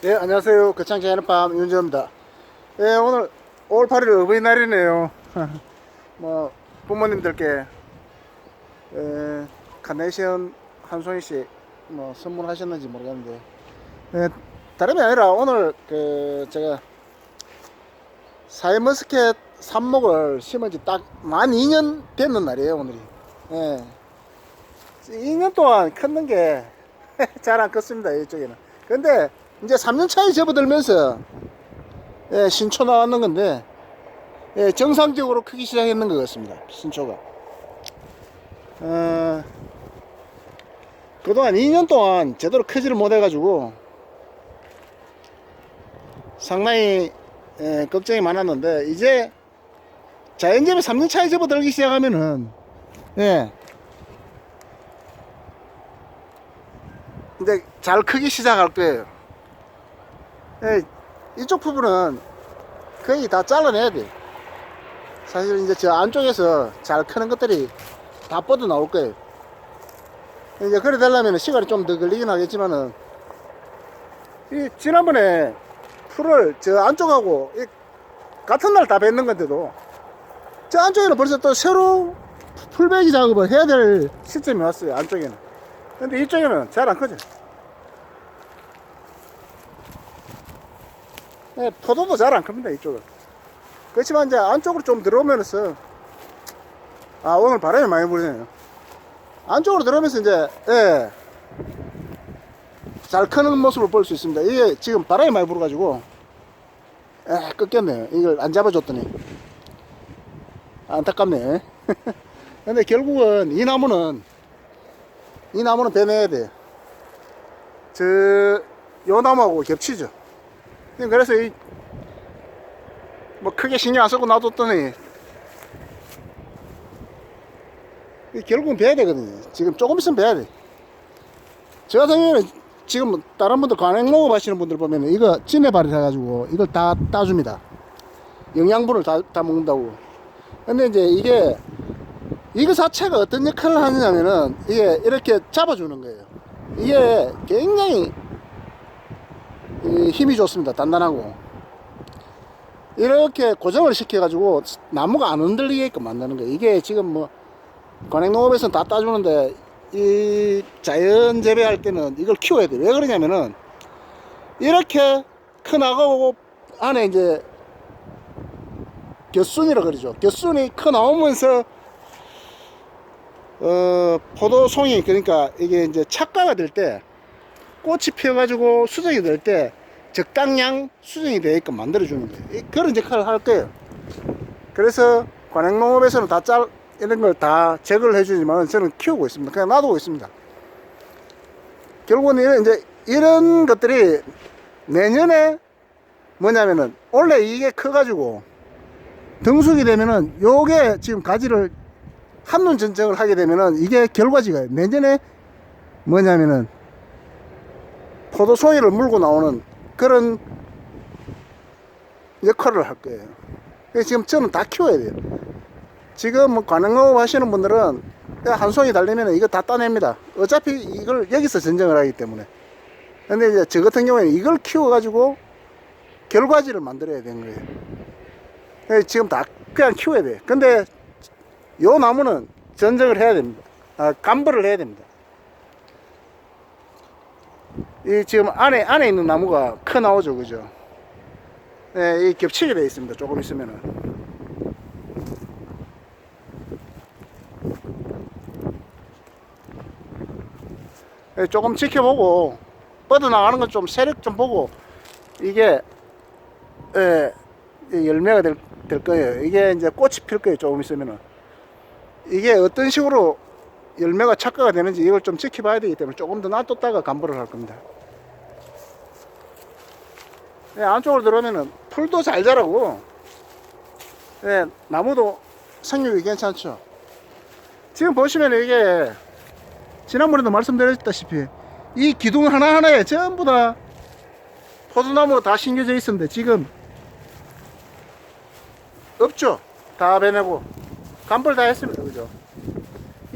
네, 안녕하세요. 거창지 해는밤 윤주입니다. 예, 오늘 5월 8일 어버이날이네요. 뭐, 부모님들께, 에, 카네이션 한 송이씩 뭐 선물하셨는지 모르겠는데, 예, 다름이 아니라 오늘 그, 제가 사이머스켓 삽목을 심은 지 딱 만 2년 됐는 날이에요, 오늘이. 예. 2년 동안 컸는 게 잘 안 컸습니다, 이쪽에는. 근데 이제 3년 차에 접어들면서 예, 신초 나왔는 건데 예, 정상적으로 크기 시작했는 것 같습니다. 신초가. 어, 그동안 2년 동안 제대로 크지를 못해가지고 상당히 예, 걱정이 많았는데 이제 자연재배 3년 차에 접어들기 시작하면은 예, 근데 잘 크기 시작할 거예요. 예, 이쪽 부분은 거의 다 잘라내야 돼. 사실 이제 저 안쪽에서 잘 크는 것들이 다 뻗어 나올 거예요. 이제 그래 되려면 시간이 좀 더 걸리긴 하겠지만은 이 지난번에 풀을 저 안쪽하고 이 같은 날 다 뱉는 건데도 저 안쪽에는 벌써 또 새로 풀베기 작업을 해야 될 시점이 왔어요 안쪽에는 근데 이쪽에는 잘 안 커져 예, 포도도 잘 안 큽니다 이쪽은. 그렇지만 이제 안쪽으로 좀 들어오면서 아 오늘 바람이 많이 불네요. 안쪽으로 들어오면서 이제 예, 잘 크는 모습을 볼 수 있습니다. 이게 지금 바람이 많이 불어가지고 에 꺾였네요. 이걸 안 잡아줬더니. 안타깝네. 근데 결국은 이 나무는 이 나무는 베내야 돼. 저, 요 나무하고 겹치죠. 그래서 이, 뭐 크게 신경 안 쓰고 놔뒀더니, 이 결국은 베야 되거든요. 지금 조금 있으면 베야 돼. 저 같은 경우는 지금 다른 분들 관행 농업 하시는 분들 보면 이거 찐해발이 해가지고 이걸 다 따줍니다. 영양분을 다, 다 먹는다고. 근데 이제 이게 이거 자체가 어떤 역할을 하느냐면은 이게 이렇게 잡아주는 거예요. 이게 굉장히 이 힘이 좋습니다. 단단하고 이렇게 고정을 시켜가지고 나무가 안 흔들리게끔 만드는 거예요. 이게 지금 뭐 관행농업에서는 다 따주는데 이 자연 재배할 때는 이걸 키워야 돼요. 왜 그러냐면은 이렇게 큰 악어고 안에 이제 곁순이라 그러죠. 곁순이 커 나오면서 어, 포도송이 그러니까 이게 이제 착과가 될 때 꽃이 피어가지고 수정이 될 때 적당량 수정이 되게끔 만들어주는 거예요. 이- 그런 역할을 할 거예요. 그래서 관행농업에서는 다 짤, 이런 걸 다 제거를 해주지만 저는 키우고 있습니다. 그냥 놔두고 있습니다. 결국은 이런, 이제 이런 것들이 내년에 뭐냐면은 원래 이게 커가지고 등숙이 되면은 요게 지금 가지를 한눈 전쟁을 하게 되면은 이게 결과지가 내년에 뭐냐면은 포도송이를 물고 나오는 그런 역할을 할 거예요. 지금 저는 다 키워야 돼요. 지금 뭐 관광업 하시는 분들은 한 송이 달리면 이거 다 따냅니다. 어차피 이걸 여기서 전쟁을 하기 때문에. 근데 이제 저 같은 경우에는 이걸 키워가지고 결과지를 만들어야 되는 거예요. 지금 다 그냥 키워야 돼. 근데 요 나무는 전쟁을 해야 됩니다. 아, 감벌을 해야 됩니다. 이 지금 안에 안에 있는 나무가 커 나오죠, 그죠? 네, 이 겹치게 돼 있습니다. 조금 있으면은. 네, 조금 지켜보고 뻗어 나가는 건 좀 세력 좀 보고 이게 예, 이 열매가 될, 될 거예요. 이게 이제 꽃이 필 거예요. 조금 있으면은. 이게 어떤 식으로 열매가 착과가 되는지 이걸 좀 지켜봐야 되기 때문에 조금 더 놔뒀다가 감벌을 할 겁니다. 예, 안쪽으로 들어오면은 풀도 잘 자라고, 예, 나무도 생육이 괜찮죠. 지금 보시면 이게 지난번에도 말씀드렸다시피 이 기둥 하나하나에 전부 다 포도나무가 다 심겨져 있었는데 지금 없죠. 다 베내고 간벌 다 했습니다. 그죠?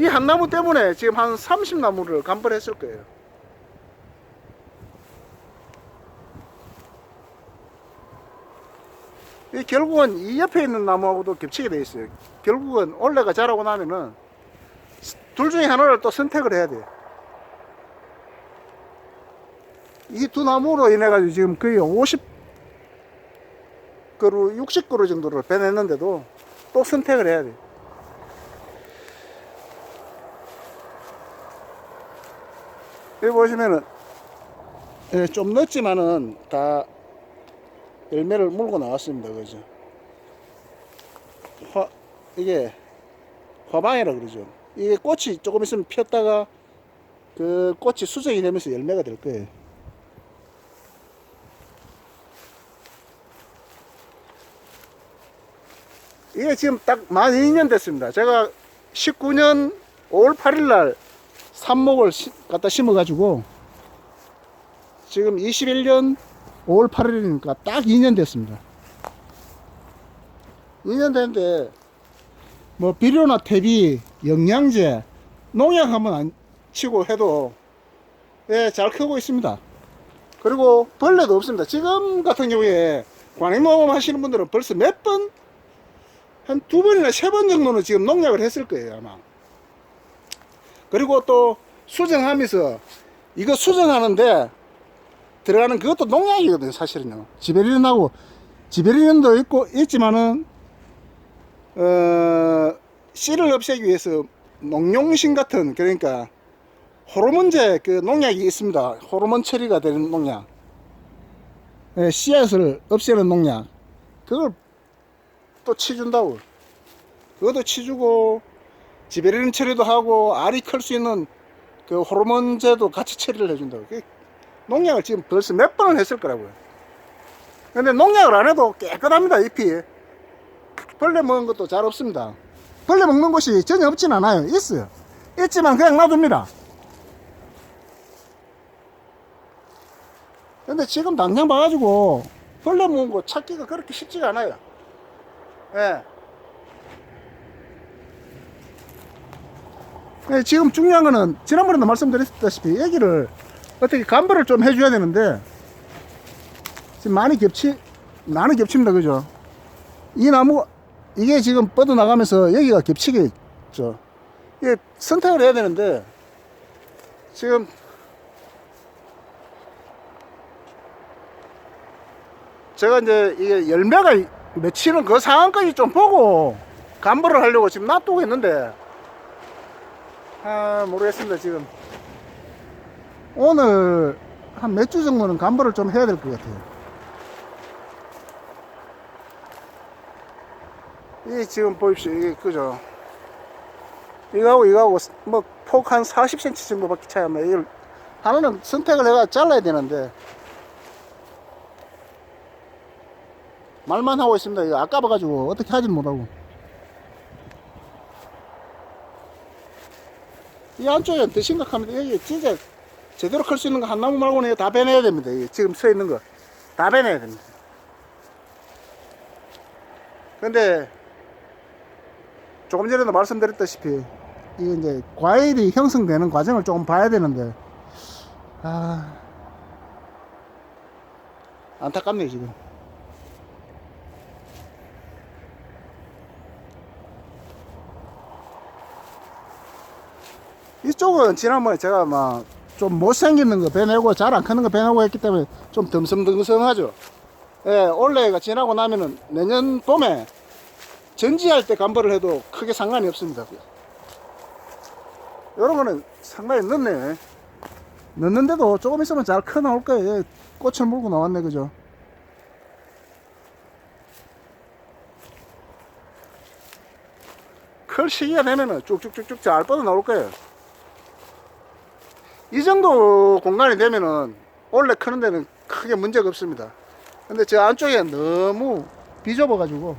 이 한 나무 때문에 지금 한 30나무를 간벌했을 거예요. 이 결국은 이 옆에 있는 나무하고도 겹치게 돼 있어요. 결국은 올레가 자라고 나면은 둘 중에 하나를 또 선택을 해야 돼요. 이 두 나무로 인해 가지고 지금 거의 50 그루, 60 그루 정도를 빼냈는데도 또 선택을 해야 돼요. 여기 보시면은 예, 좀 늦지만은 다 열매를 물고 나왔습니다. 그죠? 화, 이게 화방이라 그러죠. 이게 꽃이 조금 있으면 피었다가 그 꽃이 수정이 되면서 열매가 될 거예요. 이게 지금 딱 만 2년 됐습니다. 제가 19년 5월 8일 날 삽목을 시- 갖다 심어가지고 지금 21년 5월 8일이니까 딱 2년 됐습니다. 2년 됐는데 뭐 비료나 퇴비, 영양제, 농약 한번 안 치고 해도 예, 잘 크고 있습니다. 그리고 벌레도 없습니다. 지금 같은 경우에 관행농업 하시는 분들은 벌써 몇 번, 한 두 번이나 세 번 정도는 지금 농약을 했을 거예요, 아마. 그리고 또 수정하면서 이거 수정하는데 들어가는 그것도 농약이거든요, 사실은요. 지베리린하고 지베리린도 있고 있지만은 어, 씨를 없애기 위해서 농용신 같은 그러니까 호르몬제 그 농약이 있습니다. 호르몬 처리가 되는 농약. 예, 씨앗을 없애는 농약. 그걸 또 치준다고. 그것도 치주고 지베리린 처리도 하고 알이 클 수 있는 그 호르몬제도 같이 처리를 해준다고. 그 농약을 지금 벌써 몇 번을 했을 거라고요. 근데 농약을 안 해도 깨끗합니다, 잎이. 벌레 먹은 것도 잘 없습니다. 벌레 먹는 곳이 전혀 없진 않아요. 있어요. 있지만 그냥 놔둡니다. 근데 지금 당장 봐가지고 벌레 먹은 거 찾기가 그렇게 쉽지가 않아요. 예. 예, 지금 중요한 거는 지난번에도 말씀드렸다시피 얘기를 어떻게 감별을 좀 해줘야 되는데 지금 많이 겹치 많이 겹칩니다. 그죠? 이 나무 이게 지금 뻗어 나가면서 여기가 겹치게 있죠. 이게 선택을 해야 되는데 지금 제가 이제 이게 열매가 맺히는 그 상황까지 좀 보고 감별을 하려고 지금 놔두고 있는데 아 모르겠습니다 지금. 오늘 한 몇 주 정도는 감별을 좀 해야 될 것 같아요. 이 지금 보십시오. 이게 그죠? 이거하고 이거하고 뭐폭 한 40cm 정도밖에 차이 안 나요. 이걸 하나는 선택을 해가 잘라야 되는데. 말만 하고 있습니다. 이거 아까봐가지고 어떻게 하진 못하고 이 안쪽에 더 심각합니다. 여기 진짜 제대로 클 수 있는 거 한 나무 말고는 다 빼내야 됩니다. 지금 서 있는 거. 다 빼내야 됩니다. 근데 조금 전에도 말씀드렸다시피 이게 이제 과일이 형성되는 과정을 조금 봐야 되는데 아 안타깝네요 지금 이쪽은 지난번에 제가 막 좀 못생기는 거 빼내고 잘 안 크는 거 빼내고 했기 때문에 좀 덤성덤성하죠. 예, 올해가 지나고 나면은 내년 봄에 전지할 때 감벌을 해도 크게 상관이 없습니다. 이런 거는 상당히 늦네. 늦는데도 조금 있으면 잘 커 나올 거예요. 예, 꽃을 물고 나왔네, 그죠? 클 시기가 되면은 쭉쭉쭉쭉 잘 뻗어 나올 거예요. 이 정도 공간이 되면은 원래 크는 데는 크게 문제가 없습니다. 근데 저 안쪽에 너무 비좁아 가지고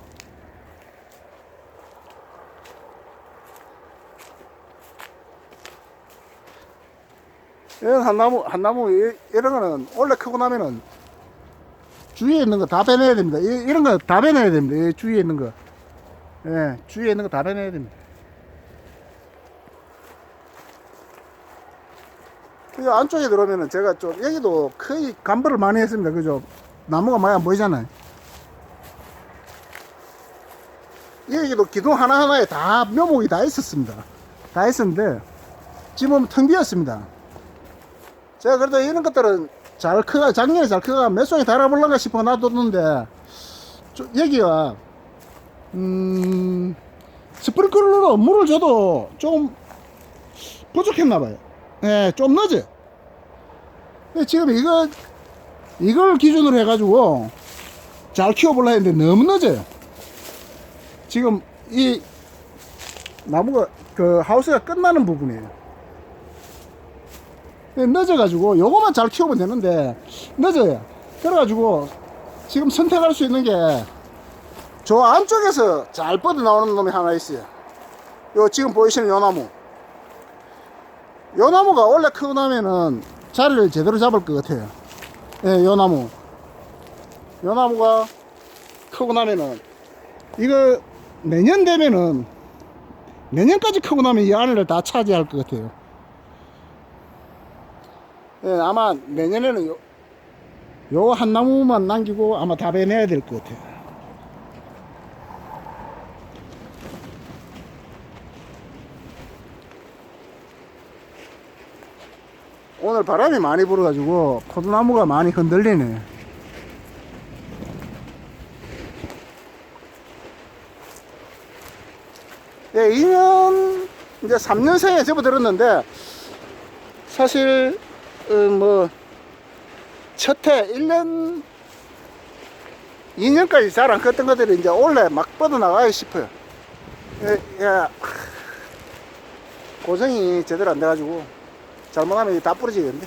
이런 한나무 한나무 이- 이런 거는 원래 크고 나면은 주위에 있는 거 다 빼내야 됩니다. 이, 이런 거 다 빼내야 됩니다. 이 주위에 있는 거. 예, 주위에 있는 거 다 빼내야 됩니다. 이 안쪽에 들어오면은 제가 좀 여기도 거의 감벌을 많이 했습니다. 그죠? 나무가 많이 안 보이잖아요. 여기도 기둥 하나하나에 다 묘목이 다 있었습니다. 다 있었는데 지금 텅 비었습니다. 제가 그래도 이런 것들은 잘 커가 작년에 잘 커가 몇 송이 달아볼란가 싶어 놔뒀는데 저- 여기가 음 스프링클러로 물을 줘도 좀 부족했나봐요. 예, 좀 늦어. 근데 지금 이거 이걸 기준으로 해가지고 잘 키워볼라 했는데 너무 늦어요. 지금 이 나무가 그 하우스가 끝나는 부분이에요. 늦어가지고 요거만 잘 키우면 되는데 늦어요. 그래가지고 지금 선택할 수 있는 게 저 안쪽에서 잘 뻗어 나오는 놈이 하나 있어요. 요 지금 보이시는 요 나무. 요 나무가 원래 크고 나면은 자리를 제대로 잡을 것 같아요. 예, 요 나무. 요 나무가 크고 나면은 이거 내년 되면은 내년까지 크고 나면 이 안을 다 차지할 것 같아요. 예, 아마 내년에는 요, 요 한 나무만 남기고 아마 다 베내야 될 것 같아요. 오늘 바람이 많이 불어가지고 포도나무가 많이 흔들리네. 예, 2년, 이제 3년 생에 접어들었는데, 사실, 어, 뭐, 첫해 1년, 2년까지 잘 안 컸던 것들이 이제 올해 막 뻗어나가고 싶어요. 예, 예, 고생이 제대로 안 돼가지고, 잘못하면 이게 다 부러지겠는데.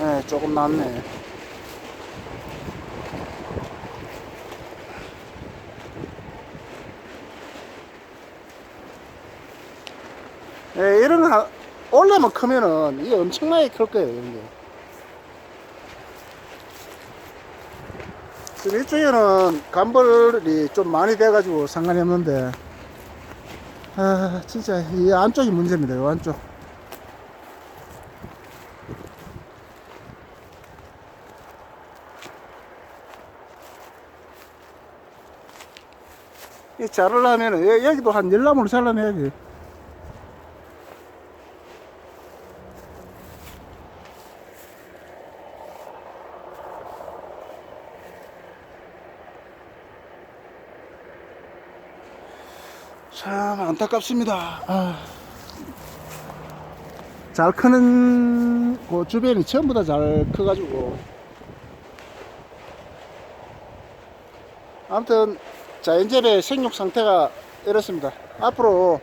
예, 조금 낫네. 예, 이런 거, 하- 올라만 크면은 이게 엄청나게 클 거예요, 이런 게. 이쪽에는 간벌이 좀 많이 돼가지고 상관이 없는데, 아, 진짜 이 안쪽이 문제입니다, 이 안쪽. 이 자르려면은, 여- 여기도 한 열나무를 잘라내야지. 참 안타깝습니다. 아. 잘 크는 그 주변이 전부 다 잘 커가지고 아무튼 자연재배 생육 상태가 이렇습니다. 앞으로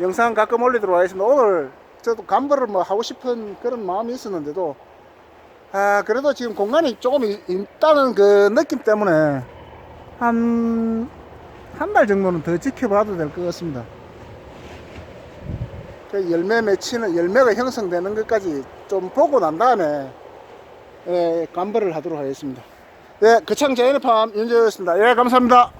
영상 가끔 올리도록 하겠습니다. 오늘 저도 감벌을 뭐 하고 싶은 그런 마음이 있었는데도 아 그래도 지금 공간이 조금 이- 있다는 그 느낌 때문에 한 한 달 정도는 더 지켜봐도 될 것 같습니다. 그 열매 맺히는 열매가 형성되는 것까지 좀 보고 난 다음에 예, 감벌을 하도록 하겠습니다. 예, 거창 자연의 팜 윤재였습니다. 예, 감사합니다.